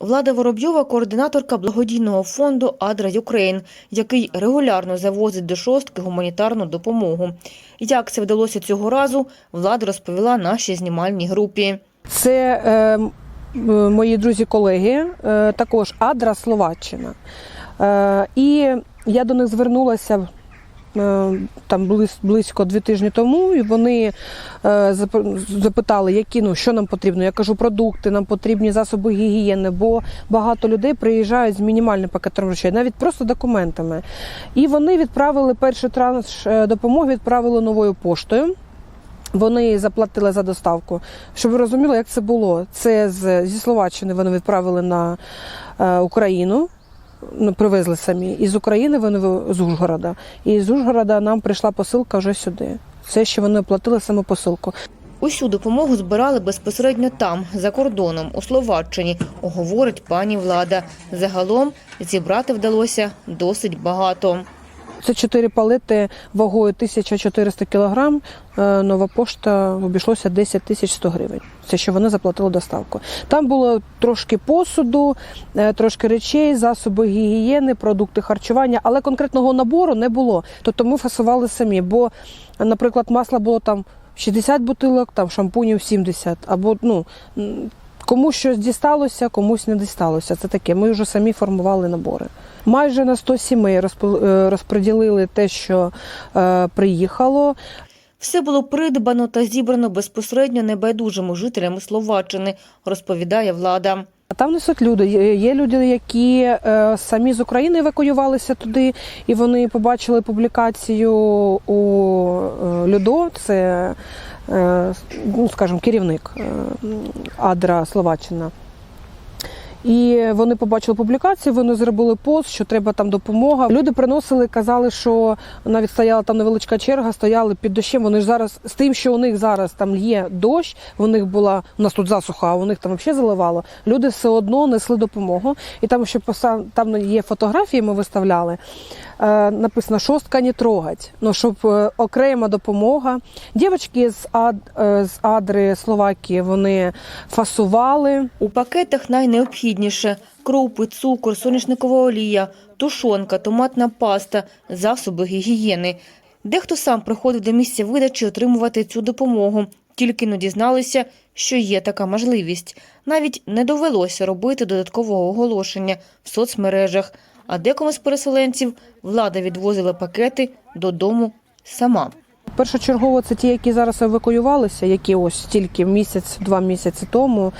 Влада Воробйова – координаторка благодійного фонду «Адра Юкрейн», який регулярно завозить до шостки гуманітарну допомогу. Як це вдалося цього разу, влада розповіла нашій знімальній групі. Це е, мої друзі-колеги, е, також Адра Словаччина. Е, і я до них звернулася е, там близь, близько дві тижні тому, і вони е, запитали, які ну що нам потрібно. Я кажу, продукти, нам потрібні засоби гігієни, бо багато людей приїжджають з мінімальним пакетом речей, навіть просто документами. І вони відправили перший транш е, допомоги, відправили новою поштою. Вони заплатили за доставку. Щоб ви розуміли, як це було. Це зі Словаччини вони відправили на е, Україну, ну, привезли самі. Із України вони з Ужгорода. І з Ужгорода нам прийшла посилка вже сюди. Це ще вони оплатили саме посилку. Усю допомогу збирали безпосередньо там, за кордоном, у Словаччині, говорить пані Влада. Загалом зібрати вдалося досить багато. Це чотири палети вагою 1400 кг. Е, Нова пошта обійшлося 10 тисяч 100 гривень. Це що вони заплатили доставку. Там було трошки посуду, е, трошки речей, засоби гігієни, продукти харчування, але конкретного набору не було. Тобто ми фасували самі. Бо, наприклад, масла було там 60 бутилок, там шампунів 70. Або ну. М, Комусь щось дісталося, комусь не дісталося. Це таке. Ми вже самі формували набори. Майже на 100 сімей е, розподілили те, що е, приїхало. Все було придбано та зібрано безпосередньо небайдужими жителями Словаччини, розповідає влада. А там несуть люди. Є люди, які е, самі з України евакуювалися туди, і вони побачили публікацію у Людо. Це, ну, скажімо, керівник е, Адра Словаччина. І вони побачили публікацію, вони зробили пост, що треба там допомога. Люди приносили, казали, що навіть стояла там невеличка черга, стояли під дощем. Вони ж зараз з тим, що у них зараз там є дощ, у них була у нас тут засуха, а у них там взагалі заливало. Люди все одно несли допомогу. І там поса- там є фотографії, ми виставляли. Е, написано шостка не трогать. Ну щоб е, окрема допомога. Дівчатки з Ад е, з Адри Словакії вони фасували. У пакетах найнеобхідніше – крупи, цукор, соняшникова олія, тушонка, томатна паста, засоби гігієни. Дехто сам приходив до місця видачі отримувати цю допомогу, тільки не дізналися, що є така можливість. Навіть не довелося робити додаткового оголошення в соцмережах, а декому з переселенців влада відвозила пакети додому сама. Першочергово це ті, які зараз евакуювалися, які ось тільки місяць-два місяці тому.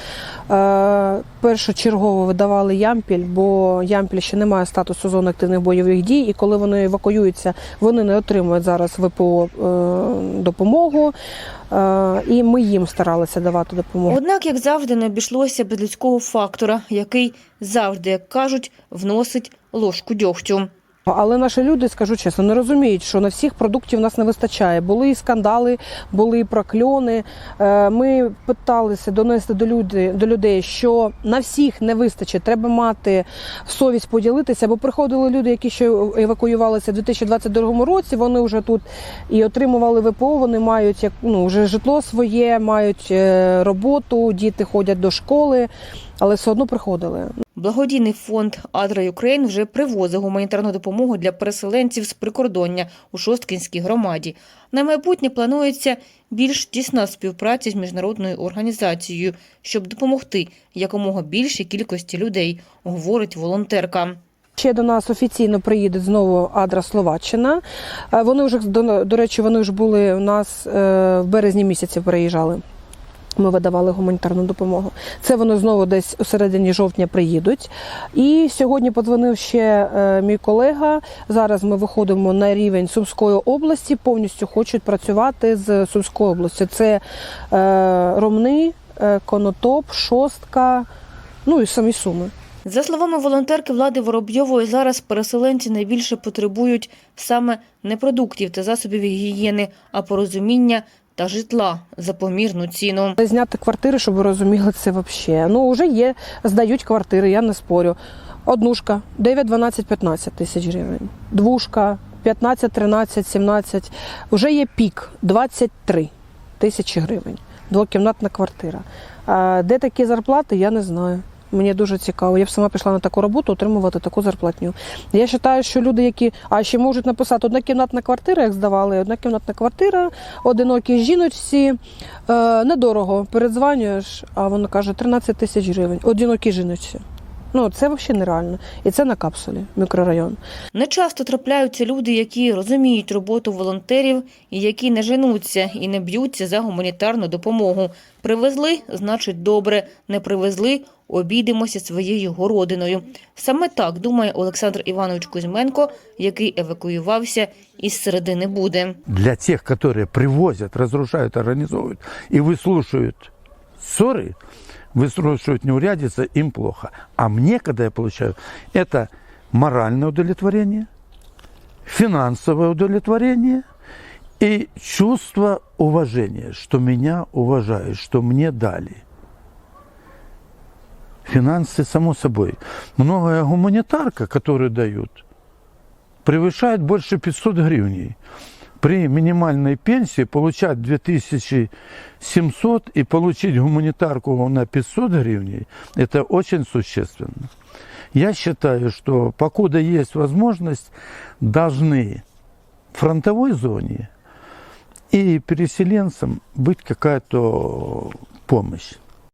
Е, першочергово видавали ямпіль, бо ямпіль ще не має статусу зони активних бойових дій. І коли вони евакуюються, вони не отримують зараз ВПО е, допомогу. Е, і ми їм старалися давати допомогу. Однак, як завжди, не обійшлося без людського фактора, який завжди, як кажуть, вносить ложку дьогтю. Але наші люди, скажу чесно, не розуміють, що на всіх продуктів нас не вистачає. Були і скандали, були і прокльони. Е, Ми питалися донести до людей, до людей, що на всіх не вистачить. Треба мати совість поділитися. Бо приходили люди, які ще евакуювалися у 2022 році. Вони вже тут і отримували ВПО. Вони мають ну вже житло своє, мають е, роботу, діти ходять до школи, але все одно приходили. Благодійний фонд «Адра Юкрейн» вже привозить гуманітарну допомогу для переселенців з прикордоння у Шосткінській громаді. На майбутнє планується більш тісна співпраця з міжнародною організацією, щоб допомогти якомога більшій кількості людей, говорить волонтерка. Ще до нас офіційно приїде знову Адра Словаччина. Е, Вони вже до, до речі, вони вже були у нас е, в березні місяці приїжджали. Ми видавали гуманітарну допомогу. Це вони знову десь у середині жовтня приїдуть. І сьогодні подзвонив ще е, мій колега. Зараз ми виходимо на рівень Сумської області, повністю хочуть працювати з Сумської області. Це е, Ромни, е, Конотоп, Шостка, ну і самі Суми. За словами волонтерки Влади Воробйової, зараз переселенці найбільше потребують саме не продуктів та засобів гігієни, а порозуміння та житла за помірну ціну. Зняти квартири, щоб ви розуміли, це взагалі. Ну, вже є, здають квартири, я не спорю. Однушка 9, 12, 15 тисяч гривень. Двушка 15, 13, 17. Вже є пік 23 тисячі гривень. Двокімнатна квартира. А де такі зарплати, я не знаю. Мені дуже цікаво. Я б сама пішла на таку роботу, отримувати таку зарплатню. Я вважаю, що люди, які а ще можуть написати однокімнатна квартира, як здавали, однокімнатна квартира, одинокі жіночці, е, недорого. Передзванюєш, а воно каже 13 тисяч гривень. Одинокій жіночці. Ну це взагалі нереально. І це на капсулі, мікрорайон. Нечасто трапляються люди, які розуміють роботу волонтерів і які не женуться і не б'ються за гуманітарну допомогу. Привезли, значить добре, не привезли, обійдемося своєю городиною. Саме так думає Олександр Іванович Кузьменко, який евакуювався із середини Буди. для тех, которые привозят, разрушают, организовывают и выслушивают ссоры, выслушивают неурядицы, им плохо. А мне, когда я получаю, это моральное удовлетворение, финансовое удовлетворение и чувство уважения, что меня уважают, что мне дали. Финансы, само собой. Многое гуманитарка, которую дают, превышает больше 500 гривней. При минимальной пенсии получать 2700 и получить гуманитарку на 500 гривней, это очень существенно. Я считаю, что покуда есть возможность, должны в фронтовой зоне и переселенцам быть какая-то помощь.